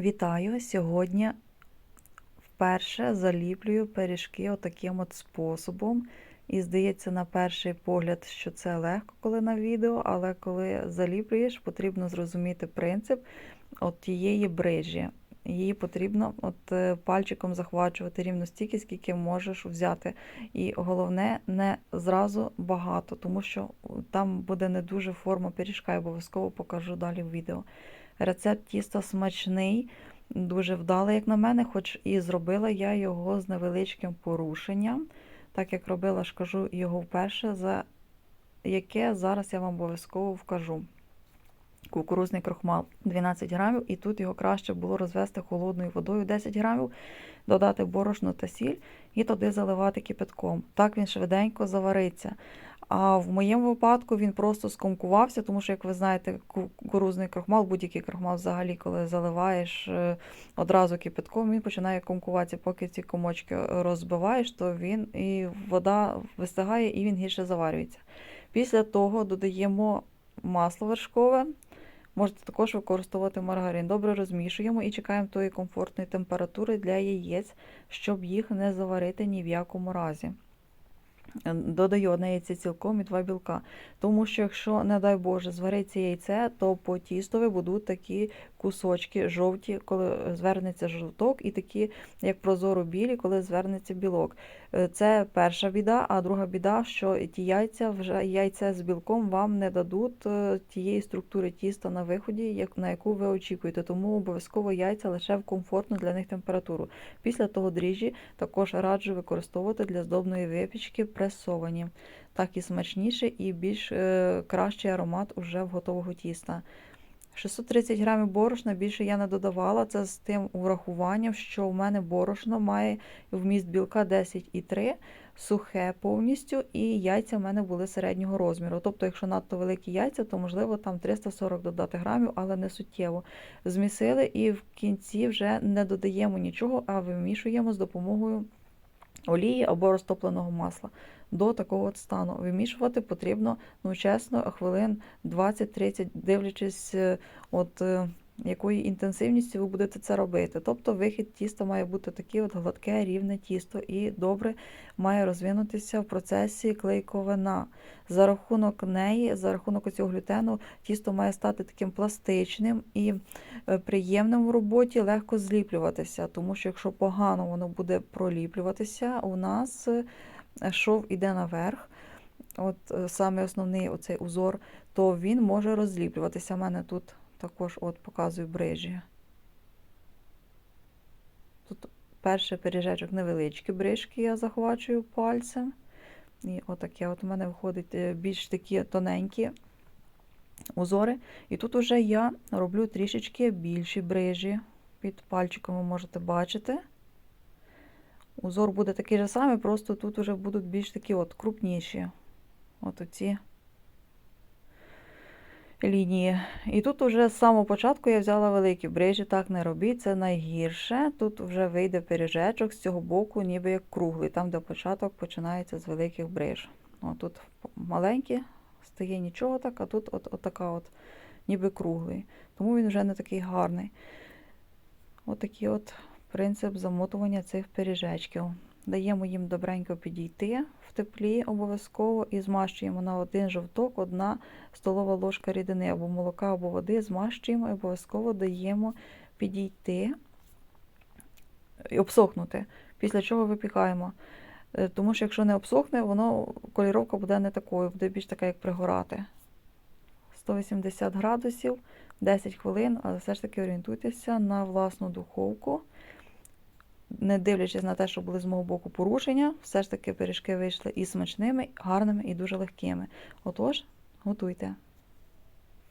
Вітаю! Сьогодні вперше заліплюю пиріжки отаким от способом. І здається, на перший погляд, що це легко, коли на відео, але коли заліплюєш, потрібно зрозуміти принцип от тієї брижі. Її потрібно от е, пальчиком захвачувати рівно стільки, скільки можеш взяти. І головне, не зразу багато, тому що там буде не дуже форма пиріжка, я обов'язково покажу далі в відео. Рецепт тіста смачний, дуже вдалий, як на мене, хоч і зробила я його з невеличким порушенням. Так як робила, ж кажу його вперше, за яке зараз я вам обов'язково вкажу. Кукурузний крохмал 12 грамів, і тут його краще було розвести холодною водою 10 грамів, додати борошно та сіль і туди заливати кипятком. Так він швиденько завариться. А в моєму випадку він просто скомкувався, тому що, як ви знаєте, кукурузний крохмал, будь-який крохмал взагалі, коли заливаєш е, одразу кипятком, він починає комкуватися. Поки ці комочки розбиваєш, то він і вода вистигає і він гірше заварюється. Після того додаємо масло вершкове. Можете також використовувати маргарин. Добре розмішуємо і чекаємо тої комфортної температури для яєць, щоб їх не заварити ні в якому разі. Додаю одне яйце цілком і два білка. Тому що, якщо, не дай Боже, звариться яйце, то по тістові будуть такі кусочки жовті, коли звернеться жовток, і такі, як прозоро білі, коли звернеться білок. Е, це перша біда, а друга біда, що ті яйця вже яйця з білком вам не дадуть е, тієї структури тіста на виході, на яку ви очікуєте. Тому обов'язково яйця лише в комфортну для них температуру. Після того дріжджі також раджу використовувати для здобної випічки пресовані. Так і смачніше, і більш е, кращий аромат уже в готового тіста. 630 грамів борошна більше я не додавала. Це з тим урахуванням, що в мене борошно має вміст білка 10,3, сухе повністю, і яйця в мене були середнього розміру. Тобто, якщо надто великі яйця, то можливо там 340 додати грамів, але не суттєво. Змісили і в кінці вже не додаємо нічого, а вимішуємо з допомогою олії або розтопленого масла до такого от стану. Вимішувати потрібно, ну чесно, хвилин 20-30, дивлячись, е, от е, якою інтенсивністю ви будете це робити. Тобто вихід тіста має бути такий от гладке, рівне тісто і добре має розвинутися в процесі клейковина. За рахунок неї, за рахунок цього глютену, тісто має стати таким пластичним і е, приємним в роботі, легко зліплюватися, тому що якщо погано воно буде проліплюватися, у нас шов іде наверх, от е, саме основний оцей узор, то він може розліплюватися. У мене тут також от показую брижі. Тут перший пиріжечок невеличкі брижки, я захвачую пальцем. І отаке от у мене виходить е, більш такі тоненькі узори. І тут уже я роблю трішечки більші брижі. Під пальчиком ви можете бачити. Узор буде такий же самий, просто тут вже будуть більш такі от крупніші от оці лінії. І тут вже з самого початку я взяла великі брижі, так не робіть, це найгірше. Тут вже вийде пиріжечок з цього боку, ніби як круглий, там, де початок починається з великих бриж. О, тут маленькі, стає нічого так, а тут от, от така от, ніби круглий. Тому він вже не такий гарний. Отакі от, от принцип замотування цих пиріжечків. Даємо їм добренько підійти в теплі обов'язково і змащуємо на один жовток, одна столова ложка рідини або молока, або води, змащуємо і обов'язково даємо підійти і обсохнути, після чого випікаємо. Е, тому що, якщо не обсохне, воно кольоровка буде не такою, буде більш така, як пригорати. 180 градусів, 10 хвилин, але все ж таки орієнтуйтеся на власну духовку не дивлячись на те, що були з мого боку порушення, все ж таки пиріжки вийшли і смачними, гарними, і дуже легкими. Отож, готуйте.